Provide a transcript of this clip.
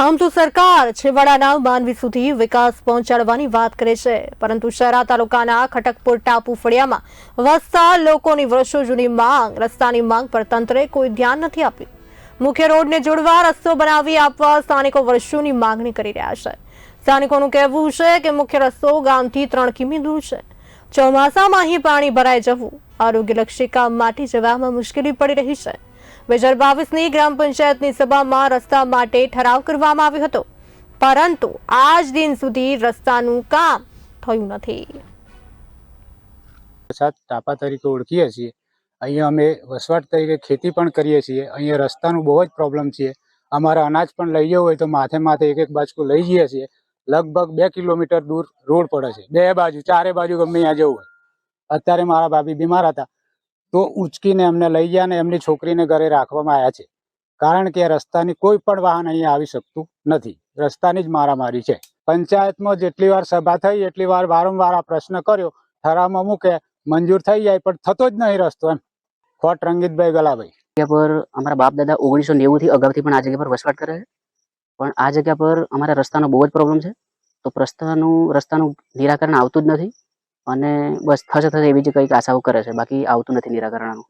આમ તો સરકાર છેવાડાના માનવી સુધી વિકાસ પહોંચાડવાની વાત કરે છે. પરંતુ શહેરા તાલુકાના ખટકપુર ટાપુ ફળિયામાં વસતા લોકોની વર્ષો જૂની માંગ, રસ્તાની માંગ પર તંત્રે કોઈ ધ્યાન નથી આપ્યું. મુખ્ય રોડને જોડવા રસ્તો બનાવી આપવા સ્થાનિકો વર્ષોની માંગણી કરી રહ્યા છે. સ્થાનિકોનું કહેવું છે કે મુખ્ય રસ્તો ગામથી ત્રણ કિમી દૂર છે. ચોમાસામાં અહીં પાણી ભરાઈ જવું આરોગ્યલક્ષી કામ માટે જવામાં મુશ્કેલી પડી રહી છે. બે બાવીસની ગ્રામ પંચાયતની સભામાં રસ્તા માટે ઠરાવ કરવામાં આવ્યો હતો. પરંતુ આજ દિન સુધી રસ્તાનું કામ થયું નથી. ટાપા તરીકે ઓળખીએ છીએ. અહીંયા અમે વસવાટ તરીકે ખેતી પણ કરીએ છીએ. અહીંયા રસ્તાનું બહુ જ પ્રોબ્લેમ છે. અમારે અનાજ પણ લઈ જવું હોય તો માથે માથે એક એક બાજુ લઈ જઈએ છીએ. લગભગ બે કિલોમીટર દૂર રોડ પડે છે. બે બાજુ, ચારે બાજુ ગમે ત્યાં જવું હોય. અત્યારે મારા ભાભી બીમાર હતા. તો ઉંચકીને એમને લઈ ગયા અને એમની છોકરીને ઘરે રાખવામાં આવ્યા છે. કારણ કે રસ્તાની કોઈ પણ વાહન અહીંયા આવી શકતું નથી. રસ્તાની જ મારામારી છે. પંચાયતમાં જેટલી વાર સભા થઈ, એટલી વાર વારંવાર આ પ્રશ્ન કર્યો. ઠરાવમાં મૂકે, મંજૂર થઈ જાય, પણ થતો જ નહીં રસ્તો એમ. ખોટ રંગીતભાઈ ગલાભાઈ. જગ્યા પર અમારા બાપ દાદા ઓગણીસો નેવું થી અગાઉથી પણ આ જગ્યા પર વસવાટ કરે છે. પણ આ જગ્યા પર અમારા રસ્તાનો બહુ જ પ્રોબ્લેમ છે. તો રસ્તાનું રસ્તાનું નિરાકરણ આવતું જ નથી. અને બસ થશે થશે એવી જ કંઈક આશાઓ કરે છે. બાકી આવતું નથી નિરાકરણ આનું